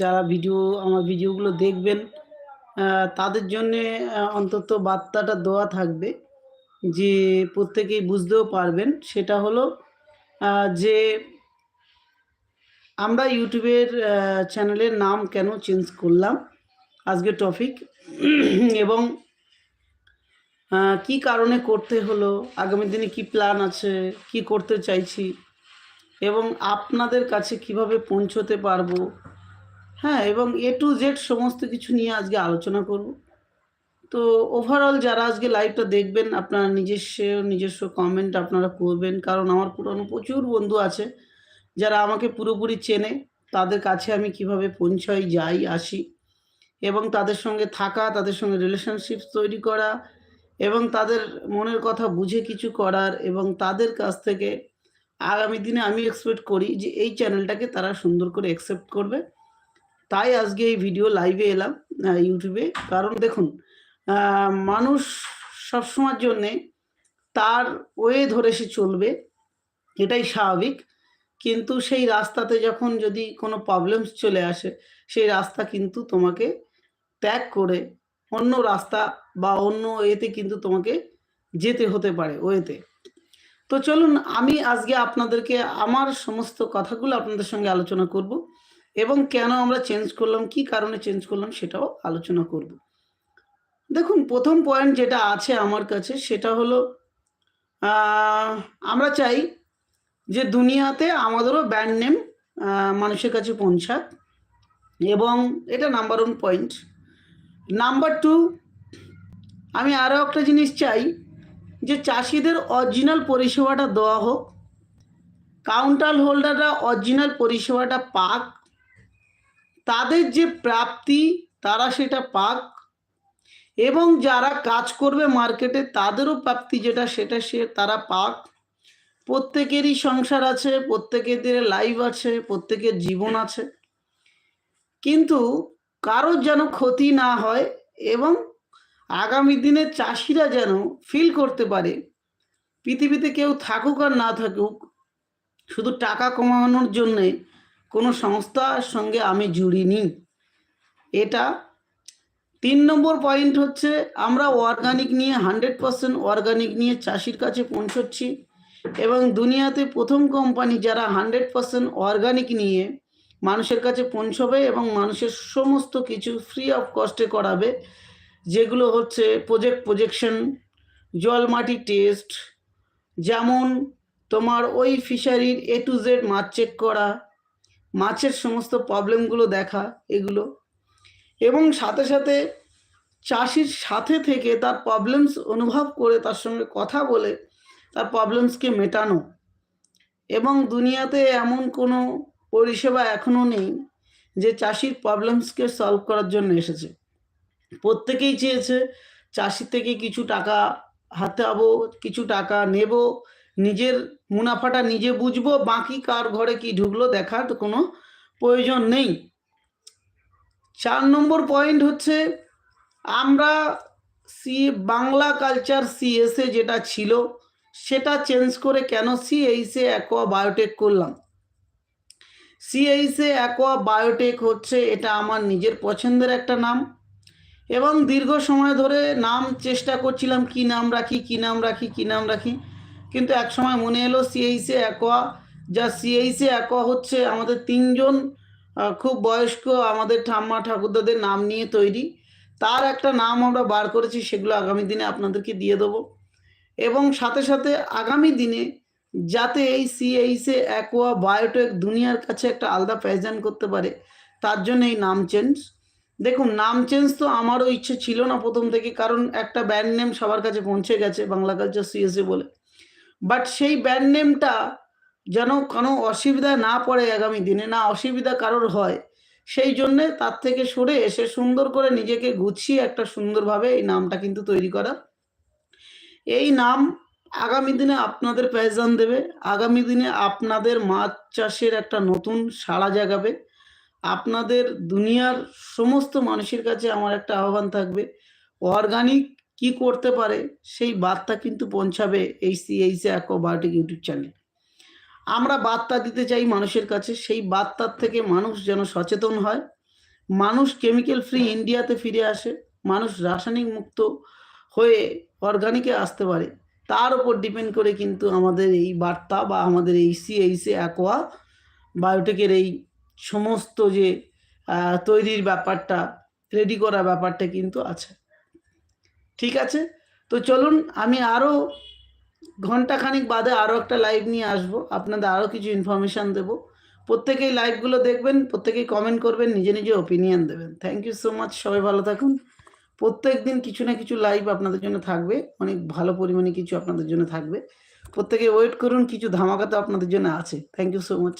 যারা ভিডিও আমার ভিডিওগুলো দেখবেন তাদের জন্যে অন্তত বার্তাটা দেওয়া থাকবে যে প্রত্যেকেই বুঝতেও পারবেন। সেটা হলো যে আমরা ইউটিউবের চ্যানেলের নাম কেন চেঞ্জ করলাম, আজকে টপিক এবং কি কারণে করতে হলো, আগামী দিনে কি প্ল্যান আছে, কি করতে চাইছি, এবং আপনাদের কাছে কীভাবে পৌঁছতে পারব হ্যাঁ এবং এ টু জেড সমস্ত কিছু নিয়ে আজকে আলোচনা করব। তো ওভারঅল যারা আজকে লাইভটা দেখবেন, আপনারা নিজস্ব নিজস্ব কমেন্ট আপনারা করবেন, কারণ আমার পুরনো প্রচুর বন্ধু আছে, যারা আমাকে পুরোপুরি চেনে, তাদের কাছে আমি কীভাবে পৌঁছাই, যাই, আসি, এবং তাদের সঙ্গে থাকা, তাদের সঙ্গে রিলেশনশিপ তৈরি করা, এবং তাদের মনের কথা বুঝে কিছু করার, এবং তাদের কাছ থেকে আগামী দিনে আমি এক্সপেক্ট করি যে এই চ্যানেলটাকে তারা সুন্দর করে অ্যাকসেপ্ট করবে। তাই আজকে এই ভিডিও লাইভে এলাম ইউটিউবে কারণ দেখুন মানুষ সবসময়ের জন্যে তার ওয়ে ধরে সে চলবে, এটাই স্বাভাবিক। কিন্তু সেই রাস্তাতে যখন যদি কোনো প্রবলেমস চলে আসে, সেই রাস্তা কিন্তু তোমাকে ত্যাগ করে অন্য রাস্তা বা অন্য এতে কিন্তু তোমাকে যেতে হতে পারে ওয়েতে। তো চলুন, আমি আজকে আপনাদেরকে আমার সমস্ত কথাগুলো আপনাদের সঙ্গে আলোচনা করব। এবং কেন আমরা চেঞ্জ করলাম, কি কারণে চেঞ্জ করলাম সেটাও আলোচনা করব। দেখুন, প্রথম পয়েন্ট যেটা আছে আমার কাছে সেটা হলো আমরা চাই যে দুনিয়াতে আমাদেরও ব্র্যান্ড নেম মানুষের কাছে পৌঁছাক। এবং এটা number one point number two আমি আরও একটা জিনিস চাই যে চাষিদের অরিজিনাল পরিষেবাটা দেওয়া হোক কাউন্টার হোল্ডাররা অরিজিনাল পরিষেবাটা পাক তাদের যে প্রাপ্তি, তারা সেটা পাক এবং যারা কাজ করবে মার্কেটে, তাদেরও প্রাপ্তি যেটা, সেটা সে, তারা পাক। প্রত্যেকেরই সংসার আছে প্রত্যেকের লাইফ আছে, প্রত্যেকের জীবন আছে। কিন্তু কারোর যেন ক্ষতি না হয় এবং আগামী দিনে চাষিরা যেন ফিল করতে পারে, পৃথিবীতে কেউ থাকুক আর না থাকুক, শুধু টাকা কমানোর জন্যে কোনো সংস্থার সঙ্গে আমি জুড়িনি। এটা তিন নম্বর পয়েন্ট হচ্ছে, আমরা অর্গানিক নিয়ে হান্ড্রেড পার্সেন্ট অর্গানিক নিয়ে চাষির কাছে পৌঁছচ্ছি এবং দুনিয়াতে প্রথম কোম্পানি যারা হান্ড্রেড পার্সেন্ট অর্গানিক নিয়ে মানুষের কাছে পৌঁছবে এবং মানুষের সমস্ত কিছু ফ্রি অফ কস্টে করাবে, যেগুলো হচ্ছে প্রজেক্ট প্রজেকশন জল মাটি টেস্ট যেমন তোমার ওই ফিশারির এ টু জেড মাছ চেক করা মাছের সমস্ত প্রবলেমগুলো দেখা, এগুলো। এবং সাথে সাথে চাষির সাথে থেকে তার প্রবলেমস অনুভব করে তার সঙ্গে কথা বলে তার প্রবলেমসকে মেটানো। এবং দুনিয়াতে এমন কোনো পরিষেবা এখনও নেই যে চাষির প্রবলেমসকে সলভ করার জন্য এসেছে। প্রত্যেকেই চেয়েছে চাষি থেকে কিছু টাকা হাতাবো, কিছু টাকা নেব নিজের মুনাফাটা নিজে বুঝব, বাকি কার ঘরে কি ঢুকলো দেখার কোনো প্রয়োজন নেই। চার নম্বর পয়েন্ট হচ্ছে, আমরা সি বাংলা কালচার সিএসএ যেটা ছিল, সেটা চেঞ্জ করে কেন সিএইসে অ্যাকোয়া বায়োটেক করলাম? সিএইসে অ্যাকোয়া বায়োটেক হচ্ছে, এটা আমার নিজের পছন্দের একটা নাম। এবং দীর্ঘ সময় ধরে নাম চেষ্টা করছিলাম, কি নাম রাখি, কি নাম রাখি, কি নাম রাখি। কিন্তু এক সময় মনে এলো সিএইসে অ্যাকোয়া যা সিএইসে অ্যাকোয়া হচ্ছে আমাদের তিনজন খুব বয়স্ক আমাদের ঠাম্মা ঠাকুরদাদের নাম নিয়ে তৈরি। তার একটা নাম আমরা বার করেছি, সেগুলো আগামী দিনে আপনাদেরকে দিয়ে দেবো। এবং সাথে সাথে আগামী দিনে যাতে এই সিএইসে অ্যাকোয়া বায়োটেক দুনিয়ার কাছে একটা আলাদা প্রেজেন্ট করতে পারে, তার জন্য এই নাম চেঞ্জ। দেখুন, নাম চেঞ্জ তো আমারও ইচ্ছে ছিল না প্রথম থেকে, কারণ একটা ব্যান্ড নেম সবার কাছে পৌঁছে গেছে বাংলা কালচার সিএসএ বলে। বাট সেই ব্যান্ড নেমটা যেন কোনো অসুবিধা না পড়ে আগামী দিনে, না অসুবিধা কারোর হয়, সেই জন্যে তার থেকে সরে এসে সুন্দর করে নিজেকে গুছিয়ে একটা সুন্দরভাবে এই নামটা কিন্তু তৈরি করা। এই নাম আগামী দিনে আপনাদের পেহচান দেবে, আগামী দিনে আপনাদের মাছ চাষের একটা নতুন সাড়া জাগাবে, আপনাদের দুনিয়ার সমস্ত মানুষের কাছে আমার একটা আহ্বান থাকবে অর্গানিক কি করতে পারে, সেই বার্তা কিন্তু পৌঁছাবে এই সিএইসে অ্যাকোবায়োটিক ইউটিউব চ্যানেল। আমরা বার্তা দিতে চাই মানুষের কাছে, সেই বার্তার থেকে মানুষ যেন সচেতন হয়। মানুষ কেমিক্যাল ফ্রি ইন্ডিয়াতে ফিরে আসে, মানুষ রাসায়নিক মুক্ত হয়ে অর্গানিকে আসতে পারে। তার উপর ডিপেন্ড করে কিন্তু আমাদের এই বার্তা বা আমাদের এই সি সিএইসে অ্যাকোয়া বায়োটেকের এই সমস্ত যে তৈরির ব্যাপারটা রেডি করা ব্যাপারটা কিন্তু আছে। ঠিক আছে? তো চলুন, আমি আরও ঘন্টাখানিক বাদে আরও একটা লাইভ নিয়ে আসব। আপনাদের আরও কিছু ইনফরমেশান দেবো। প্রত্যেকেই লাইভগুলো দেখবেন, প্রত্যেকেই কমেন্ট করবেন, নিজে নিজে ওপিনিয়ন দেবেন। থ্যাংক ইউ সো মাচ সবাই ভালো থাকুন। প্রত্যেক দিন কিছু না কিছু লাইভ আপনাদের জন্য থাকবে। অনেক ভালো পরিমাণে কিছু আপনাদের জন্য থাকবে। প্রত্যেকে ওয়েট করুন, কিছু ধামাকা তো আপনাদের জন্য আছে। Thank you so much